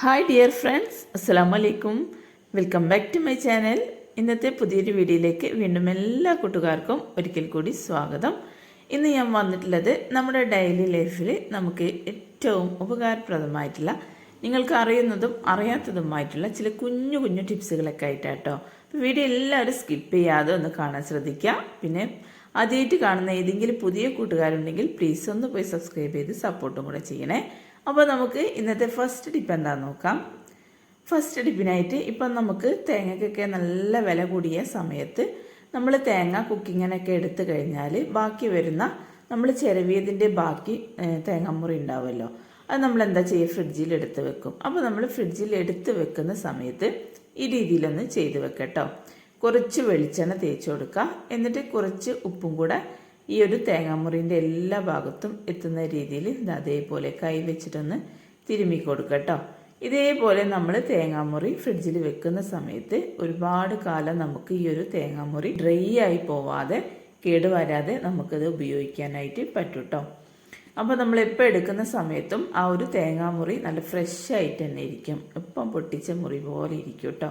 Hi dear friends അസ്സാം വലൈക്കും welcome back to my channel ഇന്നത്തെ പുതിയൊരു വീഡിയോയിലേക്ക് വീണ്ടും എല്ലാ കൂട്ടുകാർക്കും ഒരിക്കൽ കൂടി സ്വാഗതം. ഇന്ന് ഞാൻ വന്നിട്ടുള്ളത് നമ്മുടെ ഡെയിലി ലൈഫിൽ നമുക്ക് ഏറ്റവും ഉപകാരപ്രദമായിട്ടുള്ള നിങ്ങൾക്ക് അറിയുന്നതും അറിയാത്തതുമായിട്ടുള്ള ചില കുഞ്ഞു കുഞ്ഞു ടിപ്സുകളൊക്കെ ആയിട്ടാട്ടോ. വീഡിയോ എല്ലാവരും സ്കിപ്പ് ചെയ്യാതെ ഒന്ന് കാണാൻ ശ്രദ്ധിക്കുക. പിന്നെ ആദ്യമായിട്ട് കാണുന്ന ഏതെങ്കിലും പുതിയ കൂട്ടുകാരുണ്ടെങ്കിൽ പ്ലീസ് ഒന്ന് പോയി സബ്സ്ക്രൈബ് ചെയ്ത് സപ്പോർട്ടും കൂടെ ചെയ്യണേ. അപ്പോൾ നമുക്ക് ഇന്നത്തെ ഫസ്റ്റ് ടിപ്പ് എന്താണെന്ന് നോക്കാം. ഫസ്റ്റ് ടിപ്പിനായിട്ട് ഇപ്പം നമുക്ക് തേങ്ങയ്ക്കൊക്കെ നല്ല വില കൂടിയ സമയത്ത് നമ്മൾ തേങ്ങ കുക്കിങ്ങിനൊക്കെ എടുത്തു കഴിഞ്ഞാൽ ബാക്കി വരുന്ന നമ്മൾ ചിരവിയതിന്റെ ബാക്കി തേങ്ങാമുറി ഉണ്ടാവുമല്ലോ അത് നമ്മൾ എന്താ ചെയ്യുക ഫ്രിഡ്ജിൽ എടുത്ത് വെക്കും. അപ്പോൾ നമ്മൾ ഫ്രിഡ്ജിൽ എടുത്ത് വെക്കുന്ന സമയത്ത് ഈ രീതിയിലൊന്ന് ചെയ്ത് വെക്കട്ടോ. കുറച്ച് വെളിച്ചെണ്ണ തേച്ച് കൊടുക്കുക എന്നിട്ട് കുറച്ച് ഉപ്പും കൂടെ ഈ ഒരു തേങ്ങാമുറിന്റെ എല്ലാ ഭാഗത്തും എത്തുന്ന രീതിയിൽ ഇത് അതേപോലെ കൈ വെച്ചിട്ടൊന്ന് തിരുമ്മി കൊടുക്കുക കേട്ടോ. ഇതേപോലെ നമ്മൾ തേങ്ങാമുറി ഫ്രിഡ്ജിൽ വെക്കുന്ന സമയത്ത് ഒരുപാട് കാലം നമുക്ക് ഈ ഒരു തേങ്ങാമുറി ഡ്രൈ ആയി പോവാതെ കേടുവരാതെ നമുക്കത് ഉപയോഗിക്കാനായിട്ട് പറ്റും കേട്ടോ. അപ്പോൾ നമ്മൾ എപ്പോൾ എടുക്കുന്ന സമയത്തും ആ ഒരു തേങ്ങാമുറി നല്ല ഫ്രഷ് ആയിട്ട് തന്നെ ഇരിക്കും. എപ്പം പൊട്ടിച്ച മുറി പോലെ ഇരിക്കും കേട്ടോ.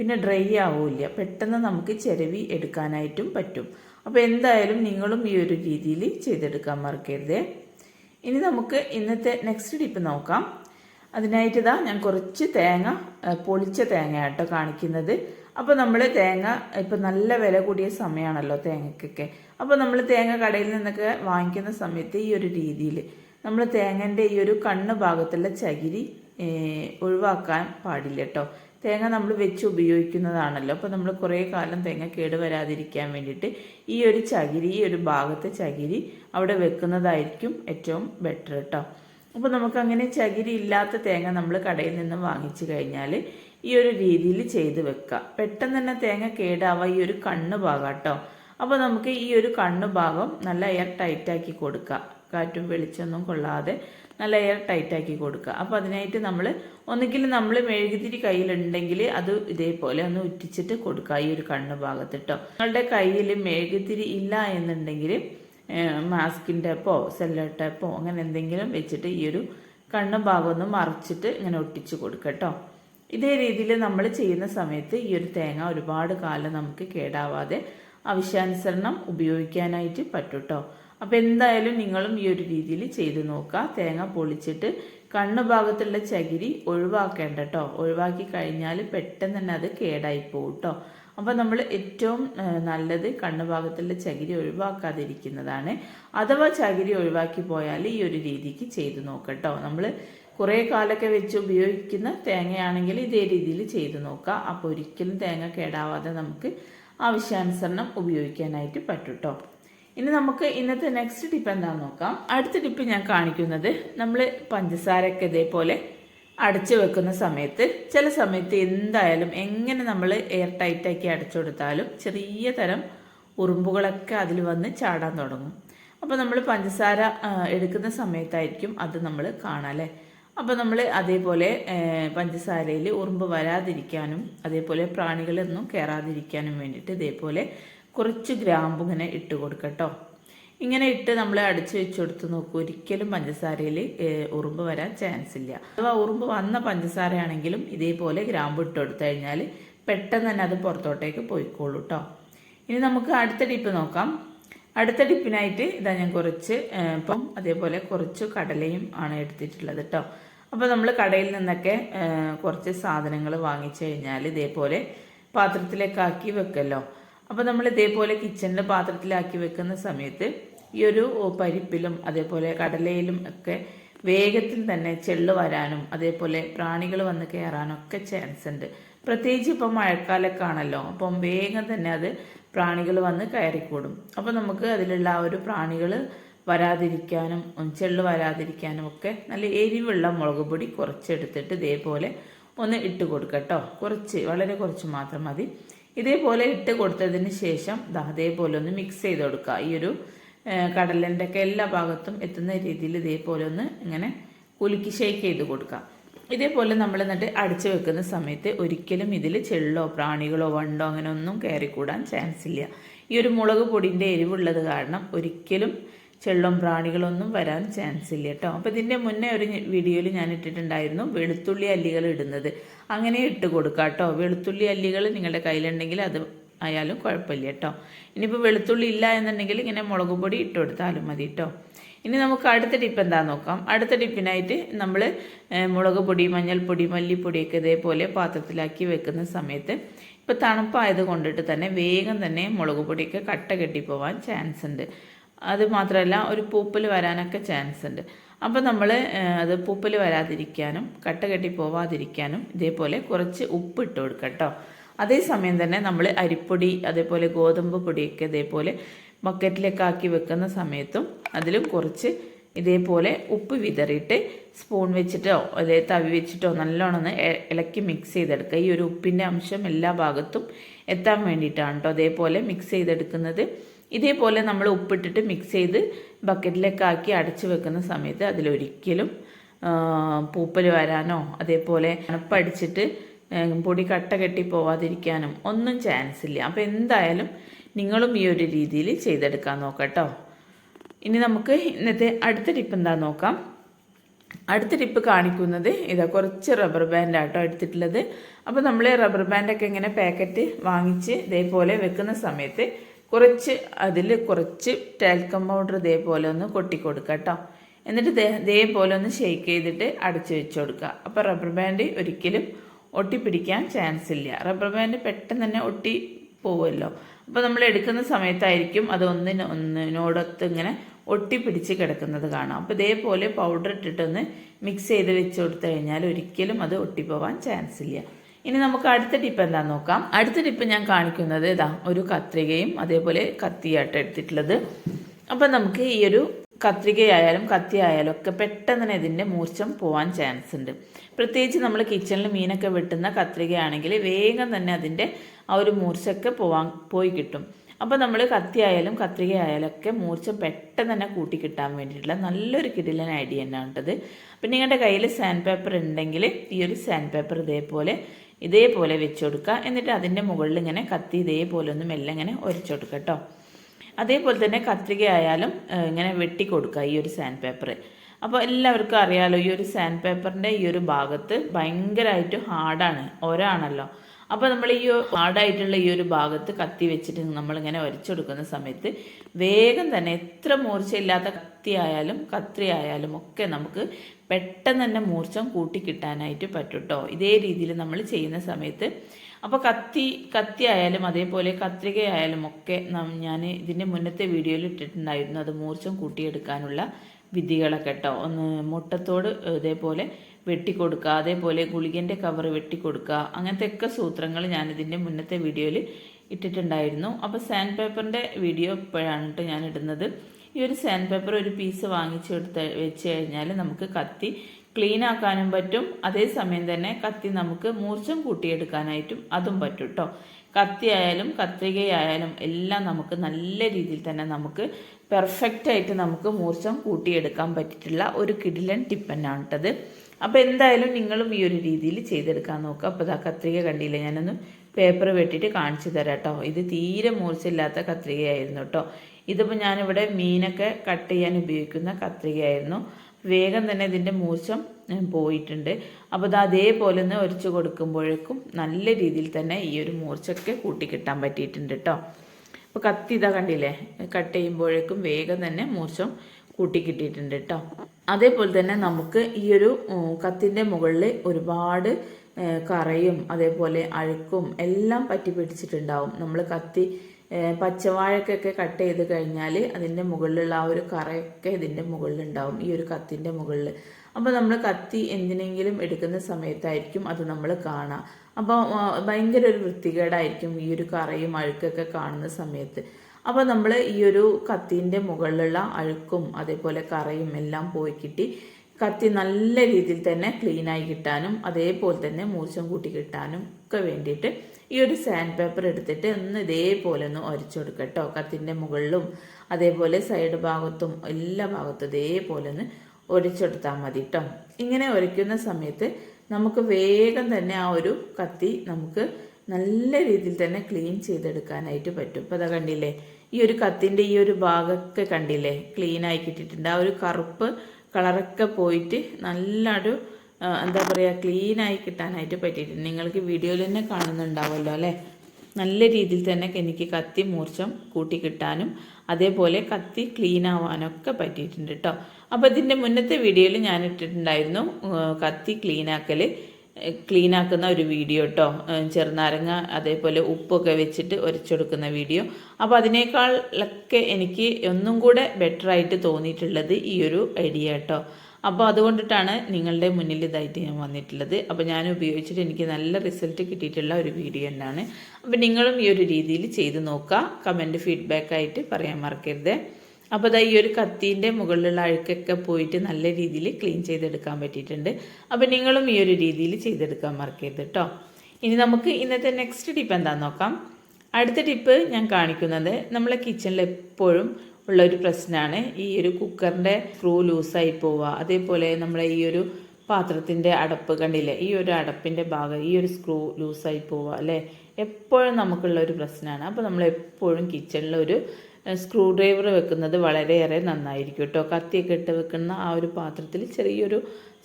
പിന്നെ ഡ്രൈ ആവില്ല. പെട്ടെന്ന് നമുക്ക് ചിരവി എടുക്കാനായിട്ടും പറ്റും. അപ്പോൾ എന്തായാലും നിങ്ങളും ഈ ഒരു രീതിയിൽ ചെയ്തെടുക്കാൻ മറക്കരുത്. ഇനി നമുക്ക് ഇന്നത്തെ നെക്സ്റ്റ് ടിപ്പ് നോക്കാം. അതിനായിട്ട് ഇതാ ഞാൻ കുറച്ച് തേങ്ങ പൊളിച്ച തേങ്ങ ആട്ടോ കാണിക്കുന്നത്. അപ്പോൾ നമ്മൾ തേങ്ങ ഇപ്പം നല്ല വില കൂടിയ സമയമാണല്ലോ തേങ്ങയ്ക്കൊക്കെ അപ്പോൾ നമ്മൾ തേങ്ങ കടയിൽ നിന്നൊക്കെ വാങ്ങിക്കുന്ന സമയത്ത് ഈ ഒരു രീതിയിൽ നമ്മൾ തേങ്ങന്റെ ഈ ഒരു കണ്ണ് ഭാഗത്തുള്ള ചകിരി ഒഴിവാക്കാൻ പാടില്ല കേട്ടോ. തേങ്ങ നമ്മൾ വെച്ച് ഉപയോഗിക്കുന്നതാണല്ലോ. അപ്പോൾ നമ്മൾ കുറേ കാലം തേങ്ങ കേട് വരാതിരിക്കാൻ വേണ്ടിയിട്ട് ഈ ഒരു ചകിരി ഈ ഒരു ഭാഗത്തെ ചകിരി അവിടെ വെക്കുന്നതായിരിക്കും ഏറ്റവും ബെറ്റർ കേട്ടോ അപ്പോൾ നമുക്കങ്ങനെ ചകിരി ഇല്ലാത്ത തേങ്ങ നമ്മൾ കടയിൽ നിന്ന് വാങ്ങിച്ചു കഴിഞ്ഞാൽ ഈ ഒരു രീതിയിൽ ചെയ്ത് വെക്കുക പെട്ടെന്ന് തന്നെ തേങ്ങ കേടാവുക ഈ ഒരു കണ്ണ് ഭാഗം കേട്ടോ അപ്പോൾ നമുക്ക് ഈ ഒരു കണ്ണ് ഭാഗം നല്ല എയർ ടൈറ്റാക്കി കൊടുക്കുക കാറ്റും വെളിച്ചൊന്നും കൊള്ളാതെ നല്ല എയർ ടൈറ്റാക്കി കൊടുക്കുക. അപ്പോൾ അതിനായിട്ട് നമ്മൾ ഒന്നുകിൽ നമ്മൾ മെഴുകുതിരി കയ്യിലുണ്ടെങ്കിൽ അത് ഇതേപോലെ ഒന്ന് ഉറ്റിച്ചിട്ട് കൊടുക്കുക ഈ ഒരു കണ്ണ് ഭാഗത്ത് കേട്ടോ നിങ്ങളുടെ കയ്യിൽ മെഴുകുതിരി ഇല്ല എന്നുണ്ടെങ്കിൽ മാസ്കിന്റെ ടേപ്പോ സെല്ലോ ടേപ്പോ അങ്ങനെ എന്തെങ്കിലും വെച്ചിട്ട് ഈ ഒരു കണ്ണ് ഭാഗം ഒന്ന് മറിച്ചിട്ട് ഇങ്ങനെ ഒട്ടിച്ച് കൊടുക്കുക കേട്ടോ ഇതേ രീതിയിൽ നമ്മൾ ചെയ്യുന്ന സമയത്ത് ഈ ഒരു തേങ്ങ ഒരുപാട് കാലം നമുക്ക് കേടാവാതെ ആവശ്യാനുസരണം ഉപയോഗിക്കാനായിട്ട് പറ്റും കേട്ടോ അപ്പം എന്തായാലും നിങ്ങളും ഈ ഒരു രീതിയിൽ ചെയ്ത് നോക്കുക. തേങ്ങ പൊളിച്ചിട്ട് കണ്ണ് ഭാഗത്തുള്ള ചകിരി ഒഴിവാക്കേണ്ട കേട്ടോ ഒഴിവാക്കി കഴിഞ്ഞാൽ പെട്ടെന്ന് തന്നെ അത് കേടായി പോകും കേട്ടോ അപ്പോൾ നമ്മൾ ഏറ്റവും നല്ലത് കണ്ണ് ഭാഗത്തുള്ള ചകിരി ഒഴിവാക്കാതിരിക്കുന്നതാണ്. അഥവാ ചകിരി ഒഴിവാക്കി പോയാൽ ഈ ഒരു രീതിക്ക് ചെയ്ത് നോക്കട്ടോ നമ്മൾ കുറേ കാലൊക്കെ വെച്ച് ഉപയോഗിക്കുന്ന തേങ്ങയാണെങ്കിൽ ഇതേ രീതിയിൽ ചെയ്ത് നോക്കുക. അപ്പോൾ ഒരിക്കലും തേങ്ങ കേടാവാതെ നമുക്ക് ആവശ്യാനുസരണം ഉപയോഗിക്കാനായിട്ട് പറ്റും കേട്ടോ ഇനി നമുക്ക് ഇന്നത്തെ നെക്സ്റ്റ് ടിപ്പ് എന്താണെന്ന് നോക്കാം. അടുത്ത ടിപ്പ് ഞാൻ കാണിക്കുന്നത് നമ്മൾ പഞ്ചസാരയൊക്കെ ഇതേപോലെ അടച്ചു വെക്കുന്ന സമയത്ത് ചില സമയത്ത് എന്തായാലും എങ്ങനെ നമ്മൾ എയർ ടൈറ്റാക്കി അടച്ചു കൊടുത്താലും ചെറിയ തരം ഉറുമ്പുകളൊക്കെ അതിൽ വന്ന് ചാടാൻ തുടങ്ങും. അപ്പോൾ നമ്മൾ പഞ്ചസാര എടുക്കുന്ന സമയത്തായിരിക്കും അത് നമ്മൾ കാണാം അല്ലേ? അപ്പോൾ നമ്മൾ അതേപോലെ പഞ്ചസാരയിൽ ഉറുമ്പ് വരാതിരിക്കാനും അതേപോലെ പ്രാണികളൊന്നും കയറാതിരിക്കാനും വേണ്ടിയിട്ട് ഇതേപോലെ കുറച്ച് ഗ്രാമ്പ് ഇങ്ങനെ ഇട്ട് കൊടുക്കട്ടോ ഇങ്ങനെ ഇട്ട് നമ്മൾ അടിച്ചു വെച്ച് കൊടുത്ത് നോക്കൂ. ഒരിക്കലും പഞ്ചസാരയിൽ ഉറുമ്പ് വരാൻ ചാൻസ് ഇല്ല. അഥവാ ഉറുമ്പ് വന്ന പഞ്ചസാരയാണെങ്കിലും ഇതേപോലെ ഗ്രാമ്പ് ഇട്ട് കൊടുത്തു കഴിഞ്ഞാൽ പെട്ടെന്ന് തന്നെ അത് പുറത്തോട്ടേക്ക് പോയിക്കോളൂ കേട്ടോ ഇനി നമുക്ക് അടുത്ത ടിപ്പ് നോക്കാം. അടുത്ത ടിപ്പിനായിട്ട് ഇതാ ഞാൻ കുറച്ച് ഇപ്പം അതേപോലെ കുറച്ച് കടലയും ആണ് എടുത്തിട്ടുള്ളത് കേട്ടോ അപ്പോൾ നമ്മൾ കടയിൽ നിന്നൊക്കെ കുറച്ച് സാധനങ്ങൾ വാങ്ങിച്ചു കഴിഞ്ഞാൽ ഇതേപോലെ പാത്രത്തിലേക്കാക്കി വെക്കല്ലോ. അപ്പോൾ നമ്മൾ ഇതേപോലെ കിച്ചണിൽ പാത്രത്തിലാക്കി വെക്കുന്ന സമയത്ത് ഈ ഒരു പരിപ്പിലും അതേപോലെ കടലയിലും ഒക്കെ വേഗത്തിൽ തന്നെ ചെള്ള് വരാനും അതേപോലെ പ്രാണികൾ വന്ന് കയറാനും ഒക്കെ ചാൻസ് ഉണ്ട്. പ്രത്യേകിച്ച് ഇപ്പം മഴക്കാലമൊക്കെ ആണല്ലോ അപ്പം വേഗം തന്നെ അത് പ്രാണികൾ വന്ന് കയറിക്കൂടും. അപ്പം നമുക്ക് അതിലുള്ള ആ ഒരു പ്രാണികൾ വരാതിരിക്കാനും ചെള്ള് വരാതിരിക്കാനും ഒക്കെ നല്ല എരിവുള്ള മുളക് പൊടി കുറച്ചെടുത്തിട്ട് ഇതേപോലെ ഒന്ന് ഇട്ട് കൊടുക്കട്ടോ കുറച്ച് വളരെ കുറച്ച് മാത്രം മതി. ഇതേപോലെ ഇട്ട് കൊടുത്തതിന് ശേഷം അതേപോലെ ഒന്ന് മിക്സ് ചെയ്ത് കൊടുക്കുക. ഈ ഒരു കടലിന്റെ ഒക്കെ എല്ലാ ഭാഗത്തും എത്തുന്ന രീതിയിൽ ഇതേപോലെ ഒന്ന് ഇങ്ങനെ കുലുക്കി ഷേക്ക് ചെയ്ത് കൊടുക്കുക. ഇതേപോലെ നമ്മൾ എന്നിട്ട് അടിച്ചു വെക്കുന്ന സമയത്ത് ഒരിക്കലും ഇതിൽ ചെള്ളോ പ്രാണികളോ വണ്ടോ അങ്ങനെ ഒന്നും കയറിക്കൂടാൻ ചാൻസ് ഇല്ല. ഈ ഒരു മുളക് പൊടിന്റെ എരിവുള്ളത് കാരണം ഒരിക്കലും ചെള്ളം പ്രാണികളൊന്നും വരാൻ ചാൻസ് ഇല്ല കേട്ടോ. അപ്പോൾ ഇതിന്റെ മുന്നേ ഒരു വീഡിയോയിൽ ഞാൻ ഇട്ടിട്ടുണ്ടായിരുന്നു വെളുത്തുള്ളി അല്ലികൾ ഇടുന്നത്. അങ്ങനെ ഇട്ട് കൊടുക്കാം കേട്ടോ വെളുത്തുള്ളി അല്ലികൾ നിങ്ങളുടെ കയ്യിലുണ്ടെങ്കിൽ അത് ആയാലും കുഴപ്പമില്ല കേട്ടോ. ഇനിയിപ്പോൾ വെളുത്തുള്ളി ഇല്ല എന്നുണ്ടെങ്കിൽ ഇങ്ങനെ മുളക് പൊടി ഇട്ട് കൊടുത്താലും മതി കേട്ടോ ഇനി നമുക്ക് അടുത്ത ടിപ്പ് എന്താ നോക്കാം. അടുത്ത ടിപ്പിനായിട്ട് നമ്മൾ മുളക് പൊടി മഞ്ഞൾപ്പൊടി മല്ലിപ്പൊടിയൊക്കെ ഇതേപോലെ പാത്രത്തിലാക്കി വെക്കുന്ന സമയത്ത് ഇപ്പോൾ തണുപ്പായത് കൊണ്ടിട്ട് തന്നെ വേഗം തന്നെ മുളക് പൊടിയൊക്കെ കട്ട കെട്ടിപ്പോവാൻ ചാൻസ് ഉണ്ട് അത് മാത്രമല്ല ഒരു പൂപ്പൽ വരാനൊക്കെ ചാൻസ് ഉണ്ട്. അപ്പോൾ നമ്മൾ അത് പൂപ്പൽ വരാതിരിക്കാനും കട്ട കെട്ടി പോവാതിരിക്കാനും ഇതേപോലെ കുറച്ച് ഉപ്പ് ഇട്ട് കൊടുക്കുക കേട്ടോ അതേസമയം തന്നെ നമ്മൾ അരിപ്പൊടി അതേപോലെ ഗോതമ്പ് പൊടിയൊക്കെ ഇതേപോലെ ബക്കറ്റിലൊക്കെ ആക്കി വെക്കുന്ന സമയത്തും അതിലും കുറച്ച് ഇതേപോലെ ഉപ്പ് വിതറിയിട്ട് സ്പൂൺ വെച്ചിട്ടോ അതേ തവി വെച്ചിട്ടോ നല്ലോണം ഒന്ന് ഇളക്കി മിക്സ് ചെയ്തെടുക്കുക ഈ ഒരു ഉപ്പിന്റെ അംശം എല്ലാ ഭാഗത്തും എത്താൻ വേണ്ടിയിട്ടാണ് കേട്ടോ അതേപോലെ മിക്സ് ചെയ്തെടുക്കുന്നത്. ഇതേപോലെ നമ്മൾ ഉപ്പിട്ടിട്ട് മിക്സ് ചെയ്ത് ബക്കറ്റിലേക്ക് ആക്കി അടച്ചു വെക്കുന്ന സമയത്ത് അതിലൊരിക്കലും പൂപ്പൽ വരാനോ അതേപോലെ അണപ്പടിച്ചിട്ട് പൊടി കട്ട കെട്ടി പോവാതിരിക്കാനും ഒന്നും ചാൻസ് ഇല്ല. അപ്പോൾ എന്തായാലും നിങ്ങളും ഈ ഒരു രീതിയിൽ ചെയ്തെടുക്കാൻ നോക്കട്ടോ ഇനി നമുക്ക് ഇന്നത്തെ അടുത്ത ടിപ്പ് എന്താ നോക്കാം. അടുത്ത ടിപ്പ് കാണിക്കുന്നത് ഇതാ കുറച്ച് റബ്ബർ ബാൻഡ് ആട്ടോ എടുത്തിട്ടുള്ളത്. അപ്പോൾ നമ്മൾ റബ്ബർ ബാൻഡൊക്കെ ഇങ്ങനെ പാക്കറ്റ് വാങ്ങിച്ച് ഇതേപോലെ വെക്കുന്ന സമയത്ത് കുറച്ച് അതിൽ കുറച്ച് ടാൽക്കം പൗഡർ ഇതേപോലെ ഒന്ന് കൊട്ടിക്കൊടുക്കുക കേട്ടോ. എന്നിട്ട് ഇതേപോലെ ഒന്ന് ഷെയ്ക്ക് ചെയ്തിട്ട് അടച്ചു വെച്ച് കൊടുക്കുക. അപ്പോൾ റബ്ബർ ബാൻഡ് ഒരിക്കലും ഒട്ടിപ്പിടിക്കാൻ ചാൻസ് ഇല്ല. റബ്ബർ ബാൻഡ് പെട്ടെന്ന് തന്നെ ഒട്ടി പോവുമല്ലോ. അപ്പോൾ നമ്മൾ എടുക്കുന്ന സമയത്തായിരിക്കും അത് ഒന്നിന് ഒന്നിനോടൊത്ത് ഇങ്ങനെ ഒട്ടിപ്പിടിച്ച് കിടക്കുന്നത് കാണാം. അപ്പോൾ ഇതേപോലെ പൗഡർ ഇട്ടിട്ടൊന്ന് മിക്സ് ചെയ്ത് വെച്ച് കൊടുത്തു കഴിഞ്ഞാൽ ഒരിക്കലും അത് ഒട്ടിപ്പോവാൻ ചാൻസ് ഇല്ല. ഇനി നമുക്ക് അടുത്ത ടിപ്പ് എന്താ നോക്കാം. അടുത്ത ടിപ്പ് ഞാൻ കാണിക്കുന്നത് ഇതാ ഒരു കത്രികയും അതേപോലെ കത്തിയായിട്ട് എടുത്തിട്ടുള്ളത്. അപ്പം നമുക്ക് ഈ ഒരു കത്രികയായാലും കത്തിയായാലും ഒക്കെ പെട്ടെന്ന് തന്നെ ഇതിന്റെ മൂർച്ചം പോകാൻ ചാൻസ് ഉണ്ട്. പ്രത്യേകിച്ച് നമ്മൾ കിച്ചണിൽ മീനൊക്കെ വെട്ടുന്ന കത്രികയാണെങ്കിൽ വേഗം തന്നെ അതിന്റെ ആ ഒരു മൂർച്ചയൊക്കെ പോവാൻ പോയി കിട്ടും. അപ്പോൾ നമ്മൾ കത്തിയായാലും കത്രികയായാലും ഒക്കെ മൂർച്ച പെട്ടെന്ന് തന്നെ കൂട്ടി കിട്ടാൻ വേണ്ടിയിട്ടുള്ള നല്ലൊരു കിടിലൻ ഐഡിയ തന്നെയാണ് കേട്ടത്. പിന്നെ നിങ്ങളുടെ കയ്യിൽ സാൻഡ് പേപ്പർ ഉണ്ടെങ്കിൽ ഈ ഒരു സാൻഡ് പേപ്പർ ഇതേപോലെ ഇതേപോലെ വെച്ച് കൊടുക്കുക എന്നിട്ട് അതിന്റെ മുകളിൽ ഇങ്ങനെ കത്തി ഇതേപോലെ ഒന്ന് മെല്ലെ ഇങ്ങനെ ഒരച്ചുകൊടുക്കുക കേട്ടോ. അതേപോലെ തന്നെ കത്രിക ആയാലും ഇങ്ങനെ വെട്ടി കൊടുക്കുക ഈ ഒരു സാൻഡ് പേപ്പർ അപ്പോൾ എല്ലാവർക്കും അറിയാമല്ലോ ഈ ഒരു സാൻഡ് പേപ്പറിന്റെ ഈ ഒരു ഭാഗത്ത് ഭയങ്കരമായിട്ട് ഹാർഡാണ് ഒരാണല്ലോ. അപ്പോൾ നമ്മൾ ഈ ഹാർഡായിട്ടുള്ള ഈ ഒരു ഭാഗത്ത് കത്തി വെച്ചിട്ട് നമ്മളിങ്ങനെ ഒരച്ചെടുക്കുന്ന സമയത്ത് വേഗം തന്നെ എത്ര മൂർച്ചയില്ലാത്ത കത്തി ആയാലും കത്രി ആയാലും ഒക്കെ നമുക്ക് പെട്ടെന്ന് തന്നെ മൂർച്ചം കൂട്ടി കിട്ടാനായിട്ട് കേട്ടോ ഇതേ രീതിയിൽ നമ്മൾ ചെയ്യുന്ന സമയത്ത് അപ്പോൾ കത്തി കത്തി ആയാലും അതേപോലെ കത്രികയായാലും ഒക്കെ ഞാൻ ഇതിന്റെ മുന്നത്തെ വീഡിയോയിൽ ഇട്ടിട്ടുണ്ടായിരുന്നു. അത് മൂർച്ചം കൂട്ടിയെടുക്കാനുള്ള വിധികളൊക്കെ കേട്ടോ ഒന്ന് മുട്ടത്തോട് ഇതേപോലെ വെട്ടിക്കൊടുക്കുക അതേപോലെ ഗുളികന്റെ കവർ വെട്ടിക്കൊടുക്കുക അങ്ങനത്തെ ഒക്കെ സൂത്രങ്ങൾ ഞാൻ ഇതിന്റെ മുന്നത്തെ വീഡിയോയിൽ ഇട്ടിട്ടുണ്ടായിരുന്നു. അപ്പോൾ സാൻഡ് പേപ്പറിന്റെ വീഡിയോ ഇപ്പോഴാണ് ഞാൻ ഇടുന്നത്. ഈ ഒരു സാൻഡ് പേപ്പർ ഒരു പീസ് വാങ്ങിച്ചെടുത്ത് വെച്ച് കഴിഞ്ഞാൽ നമുക്ക് കത്തി ക്ലീൻ ആക്കാനും പറ്റും. അതേസമയം തന്നെ കത്തി നമുക്ക് മൂർച്ചം കൂട്ടിയെടുക്കാനായിട്ടും അതും പറ്റും കേട്ടോ കത്തി ആയാലും കത്രികയായാലും എല്ലാം നമുക്ക് നല്ല രീതിയിൽ തന്നെ നമുക്ക് പെർഫെക്റ്റ് ആയിട്ട് നമുക്ക് മൂർച്ചം കൂട്ടിയെടുക്കാൻ പറ്റിയിട്ടുള്ള ഒരു കിടിലൻ ടിപ്പന്നാണ് കേട്ടത് അപ്പോൾ എന്തായാലും നിങ്ങളും ഈ ഒരു രീതിയിൽ ചെയ്തെടുക്കാൻ നോക്കുക അപ്പോൾ ഇതാ കത്രിക കണ്ടില്ല? ഞാനൊന്ന് പേപ്പർ വെട്ടിയിട്ട് കാണിച്ചു തരാം കേട്ടോ. ഇത് തീരെ മൂർച്ചയില്ലാത്ത കത്രികയായിരുന്നു കേട്ടോ. ഇതിപ്പോൾ ഞാനിവിടെ മീനൊക്കെ കട്ട് ചെയ്യാൻ ഉപയോഗിക്കുന്ന കത്രികയായിരുന്നു. വേഗം തന്നെ ഇതിന്റെ മൂർച്ചം പോയിട്ടുണ്ട്. അപ്പോൾ ഇത് അതേപോലെ ഒന്ന് ഒരിച്ചു കൊടുക്കുമ്പോഴേക്കും നല്ല രീതിയിൽ തന്നെ ഈ ഒരു മൂർച്ചൊക്കെ കൂട്ടിക്കിട്ടാൻ പറ്റിയിട്ടുണ്ട് കേട്ടോ. അപ്പോൾ കത്തി ഇതാ കണ്ടില്ലേ? കട്ട് ചെയ്യുമ്പോഴേക്കും വേഗം തന്നെ മൂർച്ചം കൂട്ടിക്കിട്ടിയിട്ടുണ്ട് കേട്ടോ അതേപോലെ തന്നെ നമുക്ക് ഈ ഒരു കത്തിന്റെ മുകളിൽ ഒരുപാട് കറയും അതേപോലെ അഴുക്കും എല്ലാം പറ്റി പിടിച്ചിട്ടുണ്ടാവും. നമ്മൾ കത്തി പച്ചവാഴക്കൊക്കെ കട്ട് ചെയ്ത് കഴിഞ്ഞാൽ അതിന്റെ മുകളിലുള്ള ആ ഒരു കറയൊക്കെ ഇതിന്റെ മുകളിലുണ്ടാവും ഈ ഒരു കത്തിന്റെ മുകളിൽ അപ്പോൾ നമ്മൾ കത്തി എന്തിനെങ്കിലും എടുക്കുന്ന സമയത്തായിരിക്കും അത് നമ്മൾ കാണാം. അപ്പോൾ ഭയങ്കര ഒരു വൃത്തികേടായിരിക്കും ഈ ഒരു കറയും അഴുക്കൊക്കെ കാണുന്ന സമയത്ത്. അപ്പോൾ നമ്മൾ ഈ ഒരു കത്തിന്റെ മുകളിലുള്ള അഴുക്കും അതേപോലെ കറയും എല്ലാം പോയി കിട്ടി. കത്തി നല്ല രീതിയിൽ തന്നെ ക്ലീനായി കിട്ടാനും അതേപോലെ തന്നെ മൂർച്ചം കൂട്ടി കിട്ടാനും ഒക്കെ വേണ്ടിയിട്ട് ഈ ഒരു സാൻഡ് പേപ്പർ എടുത്തിട്ട് ഒന്ന് ഇതേപോലെ ഒന്ന് ഉരച്ചു കൊടുക്കുക കേട്ടോ കത്തിന്റെ മുകളിലും അതേപോലെ സൈഡ് ഭാഗത്തും എല്ലാ ഭാഗത്തും ഇതേപോലെ ഒന്ന് ഒരച്ചെടുത്താൽ മതി കേട്ടോ ഇങ്ങനെ ഒരയ്ക്കുന്ന സമയത്ത് നമുക്ക് വേഗം തന്നെ ആ ഒരു കത്തി നമുക്ക് നല്ല രീതിയിൽ തന്നെ ക്ലീൻ ചെയ്തെടുക്കാനായിട്ട് പറ്റും. ഇപ്പോൾ അതാ കണ്ടില്ലേ ഈ ഒരു കത്തിന്റെ ഈ ഒരു ഭാഗമൊക്കെ കണ്ടില്ലേ ക്ലീൻ ആയി കിട്ടിയിട്ടുണ്ട്. ആ ഒരു കറുപ്പ് കളറൊക്കെ പോയിട്ട് നല്ലൊരു എന്താ പറയുക ക്ലീനായി കിട്ടാനായിട്ട് പറ്റിയിട്ടുണ്ട്. നിങ്ങൾക്ക് വീഡിയോയിൽ തന്നെ കാണുന്നുണ്ടാവുമല്ലോ അല്ലേ? നല്ല രീതിയിൽ തന്നെ എനിക്ക് കത്തി മൂർച്ചം കൂട്ടി കിട്ടാനും അതേപോലെ കത്തി ക്ലീൻ ആവാനൊക്കെ പറ്റിയിട്ടുണ്ട് കേട്ടോ അപ്പോൾ ഇതിന്റെ മുന്നത്തെ വീഡിയോയിൽ ഞാൻ ഇട്ടിട്ടുണ്ടായിരുന്നു കത്തി ക്ലീൻ ആക്കൽ ക്ലീൻ ആക്കുന്ന ഒരു വീഡിയോ കേട്ടോ ചെറുനാരങ്ങ അതേപോലെ ഉപ്പൊക്കെ വെച്ചിട്ട് ഉരച്ചെടുക്കുന്ന വീഡിയോ അപ്പോൾ അതിനേക്കാളൊക്കെ എനിക്ക് ഒന്നും കൂടെ ബെറ്റർ ആയിട്ട് തോന്നിയിട്ടുള്ളത് ഈ ഒരു ഐഡിയ കേട്ടോ അപ്പോൾ അതുകൊണ്ടിട്ടാണ് നിങ്ങളുടെ മുന്നിൽ ഇതായിട്ട് ഞാൻ വന്നിട്ടുള്ളത്. അപ്പോൾ ഞാൻ ഉപയോഗിച്ചിട്ട് എനിക്ക് നല്ല റിസൾട്ട് കിട്ടിയിട്ടുള്ള ഒരു വീഡിയോ തന്നെയാണ്. അപ്പോൾ നിങ്ങളും ഈ ഒരു രീതിയിൽ ചെയ്ത് നോക്കുക. കമന്റ് ഫീഡ്ബാക്കായിട്ട് പറയാൻ മറക്കരുത്. അപ്പോൾ ഈ ഒരു കത്തീന്റെ മുകളിലുള്ള അഴുക്കൊക്കെ പോയിട്ട് നല്ല രീതിയിൽ ക്ലീൻ ചെയ്തെടുക്കാൻ പറ്റിയിട്ടുണ്ട്. അപ്പോൾ നിങ്ങളും ഈ ഒരു രീതിയിൽ ചെയ്തെടുക്കാൻ മറക്കരുത് കേട്ടോ ഇനി നമുക്ക് ഇന്നത്തെ നെക്സ്റ്റ് ടിപ്പ് എന്താണെന്ന് നോക്കാം. അടുത്ത ടിപ്പ് ഞാൻ കാണിക്കുന്നത് നമ്മളെ കിച്ചണിൽ എപ്പോഴും ഉള്ള ഒരു പ്രശ്നമാണ് ഈ ഒരു കുക്കറിന്റെ സ്ക്രൂ ലൂസായി പോവുക. അതേപോലെ നമ്മളെ ഈ ഒരു പാത്രത്തിന്റെ അടപ്പ് കണ്ടില്ലേ? ഈ ഒരു അടപ്പിന്റെ ഭാഗം ഈ ഒരു സ്ക്രൂ ലൂസായി പോവുക അല്ലേ? എപ്പോഴും നമുക്കുള്ള ഒരു പ്രശ്നമാണ് അപ്പോൾ നമ്മൾ എപ്പോഴും കിച്ചണിൽ ഒരു സ്ക്രൂ ഡ്രൈവർ വെക്കുന്നത് വളരെയേറെ നന്നായിരിക്കും കേട്ടോ. കത്തിയൊക്കെ ഇട്ട് വെക്കുന്ന ആ ഒരു പാത്രത്തിൽ ചെറിയൊരു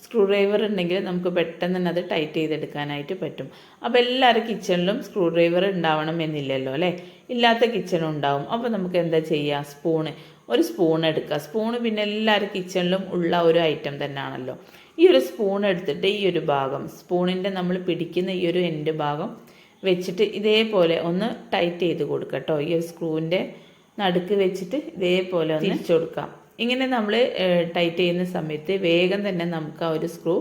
സ്ക്രൂ ഡ്രൈവർ ഉണ്ടെങ്കിൽ നമുക്ക് പെട്ടെന്ന് തന്നെ അത് ടൈറ്റ് ചെയ്തെടുക്കാനായിട്ട് പറ്റും. അപ്പോൾ എല്ലാവരും കിച്ചണിലും സ്ക്രൂ ഡ്രൈവർ ഉണ്ടാവണം എന്നില്ലല്ലോ അല്ലേ? ഇല്ലാത്ത കിച്ചണും ഉണ്ടാവും. അപ്പോൾ നമുക്ക് എന്താ ചെയ്യുക സ്പൂണ് ഒരു സ്പൂൺ എടുക്കുക. സ്പൂണ് പിന്നെ എല്ലാവരും കിച്ചണിലും ഉള്ള ഒരു ഐറ്റം തന്നെയാണല്ലോ. ഈ ഒരു സ്പൂൺ എടുത്തിട്ട് ഈ ഒരു ഭാഗം സ്പൂണിന്റെ നമ്മൾ പിടിക്കുന്ന ഈ ഒരു എൻഡ് ഭാഗം വെച്ചിട്ട് ഇതേപോലെ ഒന്ന് ടൈറ്റ് ചെയ്ത് കൊടുക്കട്ടോ കേട്ടോ. ഈ ഒരു സ്ക്രൂവിന്റെ നടുക്ക് വെച്ചിട്ട് ഇതേപോലെ ഒന്ന് തിരിച്ചു കൊടുക്കാം. ഇങ്ങനെ നമ്മൾ ടൈറ്റ് ചെയ്യുന്ന സമയത്ത് വേഗം തന്നെ നമുക്ക് ആ ഒരു സ്ക്രൂ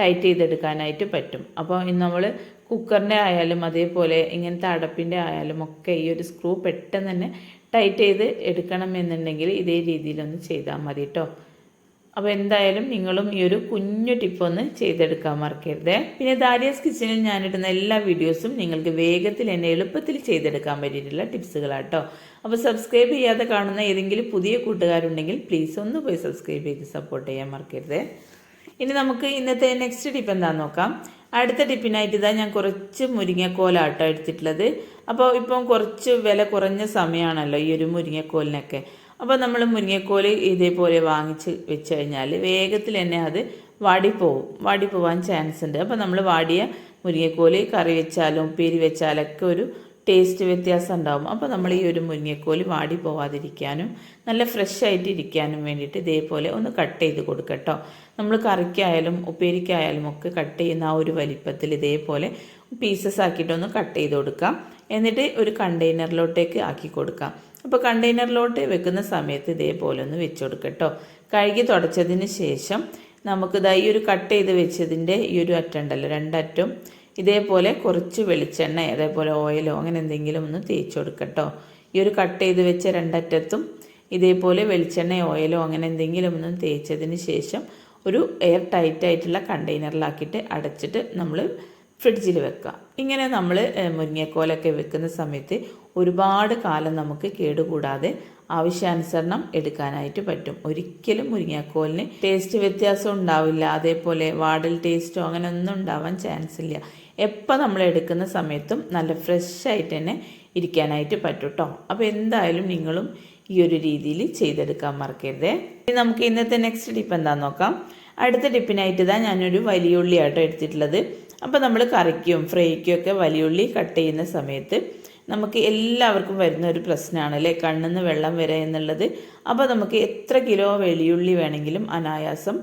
ടൈറ്റ് ചെയ്തെടുക്കാനായിട്ട് പറ്റും. അപ്പോൾ നമ്മൾ കുക്കറിന്റെ ആയാലും അതേപോലെ ഇങ്ങനത്തെ അടപ്പിന്റെ ആയാലും ഒക്കെ ഈ ഒരു സ്ക്രൂ പെട്ടെന്ന് തന്നെ ടൈറ്റ് ചെയ്ത് എടുക്കണം എന്നുണ്ടെങ്കിൽ ഇതേ രീതിയിലൊന്ന് ചെയ്താൽ മതി കേട്ടോ അപ്പോൾ എന്തായാലും നിങ്ങളും ഈ ഒരു കുഞ്ഞു ടിപ്പ് ഒന്ന് ചെയ്തെടുക്കാൻ മറക്കരുത്. പിന്നെ ദാരിയസ് കിച്ചണിൽ ഞാനിടുന്ന എല്ലാ വീഡിയോസും നിങ്ങൾക്ക് വേഗത്തിൽ എന്നെ എളുപ്പത്തിൽ ചെയ്തെടുക്കാൻ പറ്റിയിട്ടുള്ള ടിപ്സുകളാട്ടോ. അപ്പോൾ സബ്സ്ക്രൈബ് ചെയ്യാതെ കാണുന്ന ഏതെങ്കിലും പുതിയ കൂട്ടുകാരുണ്ടെങ്കിൽ പ്ലീസ് ഒന്ന് പോയി സബ്സ്ക്രൈബ് ചെയ്ത് സപ്പോർട്ട് ചെയ്യാൻ മറക്കരുത്. ഇനി നമുക്ക് ഇന്നത്തെ നെക്സ്റ്റ് ടിപ്പ് എന്താണെന്ന് നോക്കാം. അടുത്ത ടിപ്പിനായിട്ട് ഇതാ ഞാൻ കുറച്ച് മുരിങ്ങക്കോലാട്ടോ എടുത്തിട്ടുള്ളത്. അപ്പോൾ ഇപ്പം കുറച്ച് വില കുറഞ്ഞ സമയമാണല്ലോ ഈ ഒരു മുരിങ്ങക്കോലിനൊക്കെ. അപ്പോൾ നമ്മൾ മുരിങ്ങക്കോൽ ഇതേപോലെ വാങ്ങിച്ച് വെച്ച് കഴിഞ്ഞാൽ വേഗത്തിൽ തന്നെ അത് വാടിപ്പോവും. വാടിപ്പോവാൻ ചാൻസ് ഉണ്ട്. അപ്പോൾ നമ്മൾ വാടിയ മുരിങ്ങക്കോൽ കറി വെച്ചാലും ഉപ്പേരി വെച്ചാലൊക്കെ ഒരു ടേസ്റ്റ് വ്യത്യാസം ഉണ്ടാവും. അപ്പോൾ നമ്മൾ ഈ ഒരു മുരിങ്ങക്കോൽ വാടി പോവാതിരിക്കാനും നല്ല ഫ്രഷ് ആയിട്ട് ഇരിക്കാനും വേണ്ടിയിട്ട് ഇതേപോലെ ഒന്ന് കട്ട് ചെയ്ത് കൊടുക്കട്ടോ നമ്മൾ കറിക്കായാലും ഉപ്പേരിക്കായാലും ഒക്കെ കട്ട് ചെയ്യുന്ന ആ ഒരു വലിപ്പത്തിൽ ഇതേപോലെ പീസസ് ആക്കിയിട്ടൊന്ന് കട്ട് ചെയ്ത് കൊടുക്കാം. എന്നിട്ട് ഒരു കണ്ടെയ്നറിലോട്ടേക്ക് ആക്കി കൊടുക്കാം. അപ്പോൾ കണ്ടെയ്നറിലോട്ട് വെക്കുന്ന സമയത്ത് ഇതേപോലെ ഒന്ന് വെച്ച് കൊടുക്കട്ടോ കഴുകി തുടച്ചതിന് ശേഷം നമുക്ക് ദാ ഈ ഒരു കട്ട് ചെയ്ത് വെച്ചതിന്റെ ഈ ഒരു അറ്റുണ്ടല്ലോ രണ്ടറ്റും. ഇതേപോലെ കുറച്ച് വെളിച്ചെണ്ണ അതേപോലെ ഓയിലോ അങ്ങനെ എന്തെങ്കിലും ഒന്ന് തേച്ച് കൊടുക്കട്ടോ ഈ ഒരു കട്ട് ചെയ്ത് വെച്ച രണ്ടറ്റത്തും ഇതേപോലെ വെളിച്ചെണ്ണ ഓയിലോ അങ്ങനെ എന്തെങ്കിലും ഒന്ന് തേച്ചതിന് ശേഷം ഒരു എയർ ടൈറ്റ് ആയിട്ടുള്ള കണ്ടെയ്നറിലാക്കിയിട്ട് അടച്ചിട്ട് നമ്മൾ ഫ്രിഡ്ജിൽ വെക്കുക ഇങ്ങനെ നമ്മൾ മുരിങ്ങക്കോലൊക്കെ വെക്കുന്ന സമയത്ത് ഒരുപാട് കാലം നമുക്ക് കേടുകൂടാതെ ആവശ്യാനുസരണം എടുക്കാനായിട്ട് പറ്റും. ഒരിക്കലും മുരിങ്ങക്കോലിന് ടേസ്റ്റ് വ്യത്യാസം ഉണ്ടാവില്ല. അതേപോലെ വാടൽ ടേസ്റ്റോ അങ്ങനെ ഒന്നും ഉണ്ടാവാൻ ചാൻസ് ഇല്ല. എപ്പോൾ നമ്മൾ എടുക്കുന്ന സമയത്തും നല്ല ഫ്രഷ് ആയിട്ട് തന്നെ ഇരിക്കാനായിട്ട് പറ്റും കേട്ടോ അപ്പോൾ എന്തായാലും നിങ്ങളും ഈ ഒരു രീതിയിൽ ചെയ്തെടുക്കാൻ മറക്കരുത്. ഇനി നമുക്ക് ഇന്നത്തെ നെക്സ്റ്റ് ടിപ്പ് എന്താണെന്ന് നോക്കാം. അടുത്ത ടിപ്പിനായിട്ട് ഇതാ ഞാനൊരു വലിയ ഉള്ളിയാട്ടോ എടുത്തിട്ടുള്ളത്. അപ്പോൾ നമ്മൾ കറിക്കും ഫ്രൈക്കും ഒക്കെ വലിയുള്ളി കട്ട് ചെയ്യുന്ന സമയത്ത് നമുക്ക് എല്ലാവർക്കും വരുന്ന ഒരു പ്രശ്നമാണ് അല്ലേ? കണ്ണിന്ന് വെള്ളം വരെ എന്നുള്ളത്. അപ്പോൾ നമുക്ക് എത്ര കിലോ വെളിയുള്ളി വേണമെങ്കിലും അനായാസം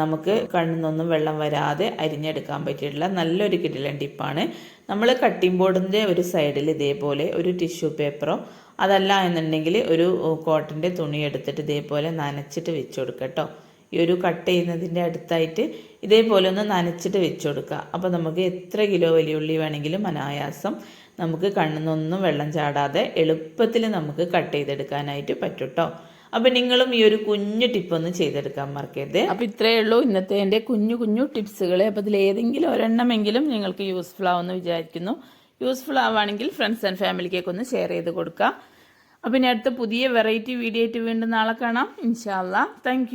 നമുക്ക് കണ്ണിന്നൊന്നും വെള്ളം വരാതെ അരിഞ്ഞെടുക്കാൻ പറ്റിയിട്ടുള്ള നല്ലൊരു കിടിലൻ ടിപ്പാണ്. നമ്മൾ കട്ടിംഗ് ബോർഡിന്റെ ഒരു സൈഡിൽ ഇതേപോലെ ഒരു ടിഷ്യൂ പേപ്പറോ അതല്ല എന്നുണ്ടെങ്കിൽ ഒരു കോട്ടന്റെ തുണി എടുത്തിട്ട് ഇതേപോലെ നനച്ചിട്ട് വെച്ച് കൊടുക്കട്ടോ കേട്ടോ ഈ ഒരു കട്ട് ചെയ്യുന്നതിന്റെ അടുത്തായിട്ട് ഇതേപോലെ ഒന്ന് നനച്ചിട്ട് വെച്ച് കൊടുക്കുക അപ്പോൾ നമുക്ക് എത്ര കിലോ വലിയുള്ളി വേണമെങ്കിലും അനായാസം നമുക്ക് കണ്ണിന്നൊന്നും വെള്ളം ചാടാതെ എളുപ്പത്തിൽ നമുക്ക് കട്ട് ചെയ്തെടുക്കാനായിട്ട് പറ്റും കേട്ടോ അപ്പം നിങ്ങളും ഈ ഒരു കുഞ്ഞു ടിപ്പ് ഒന്ന് ചെയ്തെടുക്കാൻ മറക്കരുത്. അപ്പം ഇത്രയേ ഉള്ളൂ ഇന്നത്തെ എന്റെ കുഞ്ഞു കുഞ്ഞു ടിപ്സുകൾ അപ്പോൾ ഇതിൽ ഏതെങ്കിലും ഒരെണ്ണമെങ്കിലും നിങ്ങൾക്ക് യൂസ്ഫുൾ ആവുമെന്ന് വിചാരിക്കുന്നു. യൂസ്ഫുൾ ആവുകയാണെങ്കിൽ ഫ്രണ്ട്സ് ആൻഡ് ഫാമിലിക്കൊക്കെ ഒന്ന് ഷെയർ ചെയ്ത് കൊടുക്കുക അപ്പം ഇനി അടുത്ത പുതിയ വെറൈറ്റി വീഡിയോ ആയിട്ട് വീണ്ടും നാളെ കാണാം. ഇൻഷാല്ല താങ്ക്